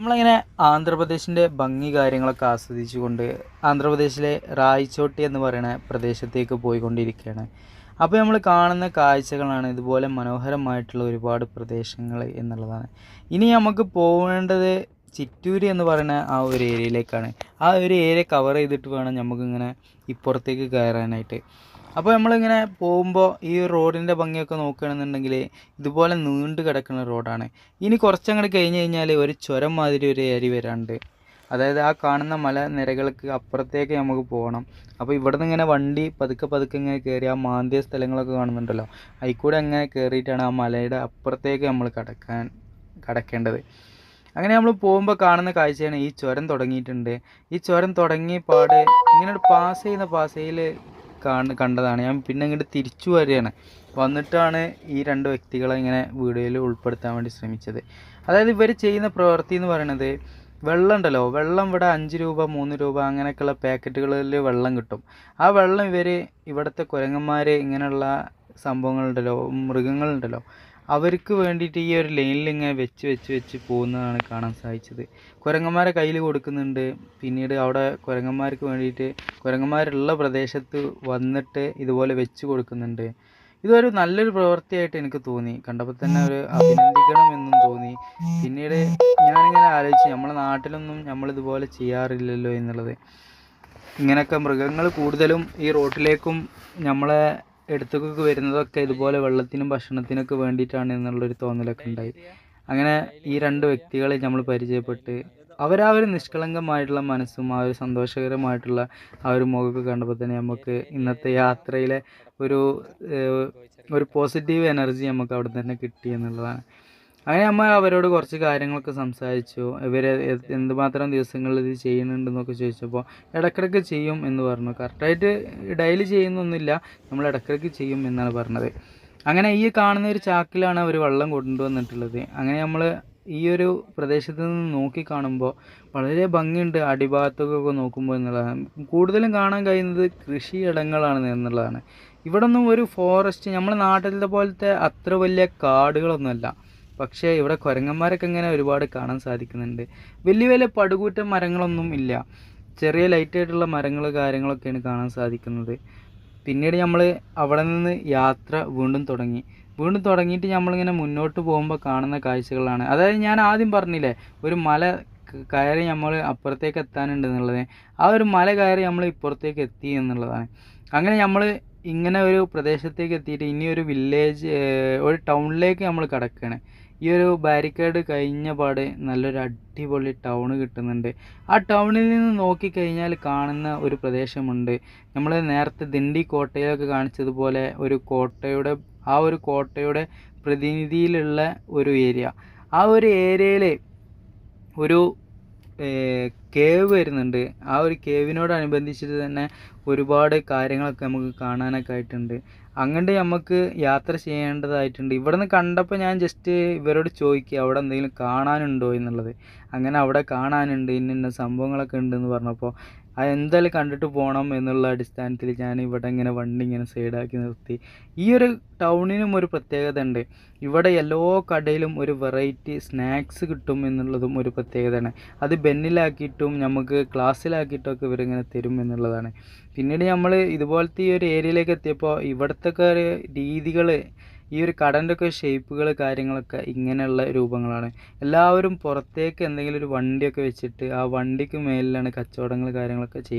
നമ്മളിങ്ങനെ ആന്ധ്രാപ്രദേശിന്റെ ഭംഗി കാര്യങ്ങളൊക്കെ ആസ്വദിച്ചുകൊണ്ട് ആന്ധ്രാപ്രദേശിലെ റായ്ചോട്ടി എന്ന് പറയുന്ന പ്രദേശത്തേക്ക് പോയിക്കൊണ്ടിരിക്കുകയാണ്. അപ്പോൾ നമ്മൾ കാണുന്ന കാഴ്ചകളാണ് ഇതുപോലെ മനോഹരമായിട്ടുള്ള ഒരുപാട് പ്രദേശങ്ങൾ എന്നുള്ളതാണ്. ഇനി നമുക്ക് പോകേണ്ടത് ചിറ്റൂര് എന്ന് പറയുന്ന ആ ഒരു ഏരിയയിലേക്കാണ്. ആ ഒരു ഏരിയ കവർ ചെയ്തിട്ട് വേണം നമുക്കിങ്ങനെ ഇപ്പുറത്തേക്ക് കയറാനായിട്ട്. അപ്പോൾ നമ്മളിങ്ങനെ പോകുമ്പോൾ ഈ റോഡിന്റെ ഭംഗിയൊക്കെ നോക്കുകയാണെന്നുണ്ടെങ്കിൽ ഇതുപോലെ നീണ്ടു കിടക്കുന്ന റോഡാണ്. ഇനി കുറച്ചങ്ങോട്ട് കഴിഞ്ഞ് കഴിഞ്ഞാൽ ഒരു ചുരം മാതിരി ഒരു ഏരി വരാണ്ട്. അതായത് ആ കാണുന്ന മല നിരകൾക്ക് അപ്പുറത്തേക്ക് നമുക്ക് പോകണം. അപ്പോൾ ഇവിടെ നിന്ന് ഇങ്ങനെ വണ്ടി പതുക്കെ പതുക്കെ ഇങ്ങനെ കയറി ആ മാന്തിയ സ്ഥലങ്ങളൊക്കെ കാണുന്നുണ്ടല്ലോ. അതിൽ കൂടെ അങ്ങനെ കയറിയിട്ടാണ് ആ മലയുടെ അപ്പുറത്തേക്ക് നമ്മൾ കടക്കാൻ കടക്കേണ്ടത്. അങ്ങനെ നമ്മൾ പോകുമ്പോൾ കാണുന്ന കാഴ്ചയാണ് ഈ ചുരം തുടങ്ങിയിട്ടുണ്ട്. ഈ ചുരം തുടങ്ങിയ പാട് ഇങ്ങനെ പാസ് ചെയ്യുന്ന പാസയിൽ കാണ കണ്ടതാണ്. ഞാൻ പിന്നെ ഇങ്ങോട്ട് തിരിച്ചു വരികയാണ്. വന്നിട്ടാണ് ഈ രണ്ട് വ്യക്തികളെ ഇങ്ങനെ വീഡിയോയിൽ ഉൾപ്പെടുത്താൻ വേണ്ടി ശ്രമിച്ചത്. അതായത് ഇവർ ചെയ്യുന്ന പ്രവൃത്തി എന്ന് പറയുന്നത് വെള്ളം ഉണ്ടല്ലോ. വെള്ളം ഇവിടെ അഞ്ച് രൂപ മൂന്ന് രൂപ അങ്ങനെയൊക്കെയുള്ള പാക്കറ്റുകളിൽ വെള്ളം കിട്ടും. ആ വെള്ളം ഇവർ ഇവിടുത്തെ കുരങ്ങന്മാർ ഇങ്ങനെയുള്ള സംഭവങ്ങളുണ്ടല്ലോ മൃഗങ്ങളുണ്ടല്ലോ. അവർക്ക് വേണ്ടിയിട്ട് ഈ ഒരു ലൈനിൽ ഇങ്ങനെ വെച്ച് വെച്ച് വെച്ച് പോകുന്നതാണ് കാണാൻ സാധിച്ചത്. കുരങ്ങന്മാരെ കയ്യിൽ കൊടുക്കുന്നുണ്ട്. പിന്നീട് അവിടെ കുരങ്ങന്മാർക്ക് വേണ്ടിയിട്ട് കുരങ്ങന്മാരുള്ള പ്രദേശത്ത് വന്നിട്ട് ഇതുപോലെ വെച്ച് കൊടുക്കുന്നുണ്ട്. ഇതൊരു നല്ലൊരു പ്രവൃത്തിയായിട്ട് എനിക്ക് തോന്നി. കണ്ടപ്പോൾ തന്നെ ഒരു അഭിനന്ദിക്കണം എന്നും തോന്നി. പിന്നീട് ഞാനിങ്ങനെ ആലോചിച്ചു നമ്മളെ നാട്ടിലൊന്നും നമ്മളിതുപോലെ ചെയ്യാറില്ലല്ലോ എന്നുള്ളത്. ഇങ്ങനെയൊക്കെ മൃഗങ്ങൾ കൂടുതലും ഈ റോട്ടിലേക്കും നമ്മളെ അടുത്തേക്കൊക്കെ വരുന്നതൊക്കെ ഇതുപോലെ വെള്ളത്തിനും ഭക്ഷണത്തിനൊക്കെ വേണ്ടിയിട്ടാണ് എന്നുള്ളൊരു തോന്നലൊക്കെ ഉണ്ടായി. അങ്ങനെ ഈ രണ്ട് വ്യക്തികളെ നമ്മൾ പരിചയപ്പെട്ട് അവരാ ഒരു നിഷ്കളങ്കമായിട്ടുള്ള മനസ്സും ആ ഒരു സന്തോഷകരമായിട്ടുള്ള ആ ഒരു മുഖമൊക്കെ കണ്ടപ്പോൾ തന്നെ നമുക്ക് ഇന്നത്തെ യാത്രയിലെ ഒരു ഒരു പോസിറ്റീവ് എനർജി നമുക്ക് അവിടെ തന്നെ കിട്ടി എന്നുള്ളതാണ്. അങ്ങനെ നമ്മൾ അവരോട് കുറച്ച് കാര്യങ്ങളൊക്കെ സംസാരിച്ചു. ഇവർ എന്തുമാത്രം ദിവസങ്ങളിൽ ഇത് ചെയ്യുന്നുണ്ടെന്നൊക്കെ ചോദിച്ചപ്പോൾ ഇടയ്ക്കിടയ്ക്ക് ചെയ്യും എന്ന് പറഞ്ഞു. കറക്റ്റായിട്ട് ഡെയിലി ചെയ്യുന്നൊന്നുമില്ല. നമ്മൾ ഇടയ്ക്കിടയ്ക്ക് ചെയ്യും എന്നാണ് പറഞ്ഞത്. അങ്ങനെ ഈ കാണുന്ന ഒരു ചാക്കിലാണ് അവർ വെള്ളം കൊണ്ടുവന്നിട്ടുള്ളത്. അങ്ങനെ നമ്മൾ ഈ ഒരു പ്രദേശത്ത് നിന്ന് നോക്കി കാണുമ്പോൾ വളരെ ഭംഗിയുണ്ട് അടിഭാഗത്തൊക്കെ നോക്കുമ്പോൾ എന്നുള്ളതാണ്. കൂടുതലും കാണാൻ കഴിയുന്നത് കൃഷിയിടങ്ങളാണ് എന്നുള്ളതാണ്. ഇവിടെ ഒന്നും ഒരു ഫോറസ്റ്റ് നമ്മുടെ നാട്ടിലത്തെ പോലത്തെ അത്ര വലിയ കാടുകളൊന്നുമല്ല. പക്ഷേ ഇവിടെ കുരങ്ങന്മാരൊക്കെ ഇങ്ങനെ ഒരുപാട് കാണാൻ സാധിക്കുന്നുണ്ട്. വലിയ വലിയ പടുകൂറ്റ മരങ്ങളൊന്നും ഇല്ല. ചെറിയ ലൈറ്റായിട്ടുള്ള മരങ്ങൾ കാര്യങ്ങളൊക്കെയാണ് കാണാൻ സാധിക്കുന്നത്. പിന്നീട് നമ്മൾ അവിടെ നിന്ന് യാത്ര വീണ്ടും തുടങ്ങി. വീണ്ടും തുടങ്ങിയിട്ട് നമ്മളിങ്ങനെ മുന്നോട്ട് പോകുമ്പോൾ കാണുന്ന കാഴ്ചകളാണ്. അതായത് ഞാൻ ആദ്യം പറഞ്ഞില്ലേ ഒരു മല കയറി നമ്മൾ അപ്പുറത്തേക്ക് എത്താനുണ്ട് എന്നുള്ളത്. ആ ഒരു മല കയറി നമ്മൾ ഇപ്പുറത്തേക്ക് എത്തി എന്നുള്ളതാണ്. അങ്ങനെ നമ്മൾ ഇങ്ങനെ ഒരു പ്രദേശത്തേക്ക് എത്തിയിട്ട് ഇനി ഒരു വില്ലേജ് ഒരു ടൗണിലേക്ക് നമ്മൾ കിടക്കുകയാണ് ഈ ഒരു ബാരിക്കേഡ് കഴിഞ്ഞ പാട് നല്ലൊരു അടിപൊളി ടൗൺ കിട്ടുന്നുണ്ട്. ആ ടൗണിൽ നിന്ന് നോക്കിക്കഴിഞ്ഞാൽ കാണുന്ന ഒരു പ്രദേശമുണ്ട്. നമ്മൾ നേരത്തെ ദിണ്ടി കോട്ടയിലൊക്കെ കാണിച്ചതുപോലെ ഒരു കോട്ടയുടെ ആ ഒരു കോട്ടയുടെ പ്രതിനിധിയിലുള്ള ഒരു ഏരിയ ആ ഒരു ഏരിയയിൽ ഒരു കേവ് വരുന്നുണ്ട്. ആ ഒരു കേവിനോടനുബന്ധിച്ചിട്ട് തന്നെ ഒരുപാട് കാര്യങ്ങളൊക്കെ നമുക്ക് കാണാനൊക്കെ ആയിട്ടുണ്ട്. അങ്ങോട്ട് നമുക്ക് യാത്ര ചെയ്യേണ്ടതായിട്ടുണ്ട്. ഇവിടെ നിന്ന് കണ്ടപ്പോൾ ഞാൻ ജസ്റ്റ് ഇവരോട് ചോദിക്കുക അവിടെ എന്തെങ്കിലും കാണാനുണ്ടോ എന്നുള്ളത്. അങ്ങനെ അവിടെ കാണാനുണ്ട് ഇന്ന ഇന്ന സംഭവങ്ങളൊക്കെ ഉണ്ടെന്ന് പറഞ്ഞപ്പോൾ എന്തായാലും കണ്ടിട്ട് പോകണം എന്നുള്ള അടിസ്ഥാനത്തിൽ ഞാൻ ഇവിടെ ഇങ്ങനെ വണ്ടി ഇങ്ങനെ സൈഡാക്കി നിർത്തി. ഈ ഒരു ടൗണിനും ഒരു പ്രത്യേകത ഉണ്ട്. ഇവിടെ എല്ലാ കടയിലും ഒരു വെറൈറ്റി സ്നാക്സ് കിട്ടും എന്നുള്ളതും ഒരു പ്രത്യേകതയാണ്. അത് ബെന്നിലാക്കിയിട്ടും നമുക്ക് ക്ലാസ്സിലാക്കിയിട്ടൊക്കെ ഇവരിങ്ങനെ തരും എന്നുള്ളതാണ്. പിന്നീട് നമ്മൾ ഇതുപോലത്തെ ഈ ഒരു ഏരിയയിലേക്ക് എത്തിയപ്പോൾ ഇവിടുത്തെ രീതികൾ ഈ ഒരു കടന്റെ ഒക്കെ ഷേപ്പുകൾ കാര്യങ്ങളൊക്കെ ഇങ്ങനെയുള്ള രൂപങ്ങളാണ്. എല്ലാവരും പുറത്തേക്ക് എന്തെങ്കിലും ഒരു വണ്ടിയൊക്കെ വെച്ചിട്ട് ആ വണ്ടിക്ക് മേലിലാണ് കച്ചവടങ്ങൾ കാര്യങ്ങളൊക്കെ ചെയ്യുന്നത്.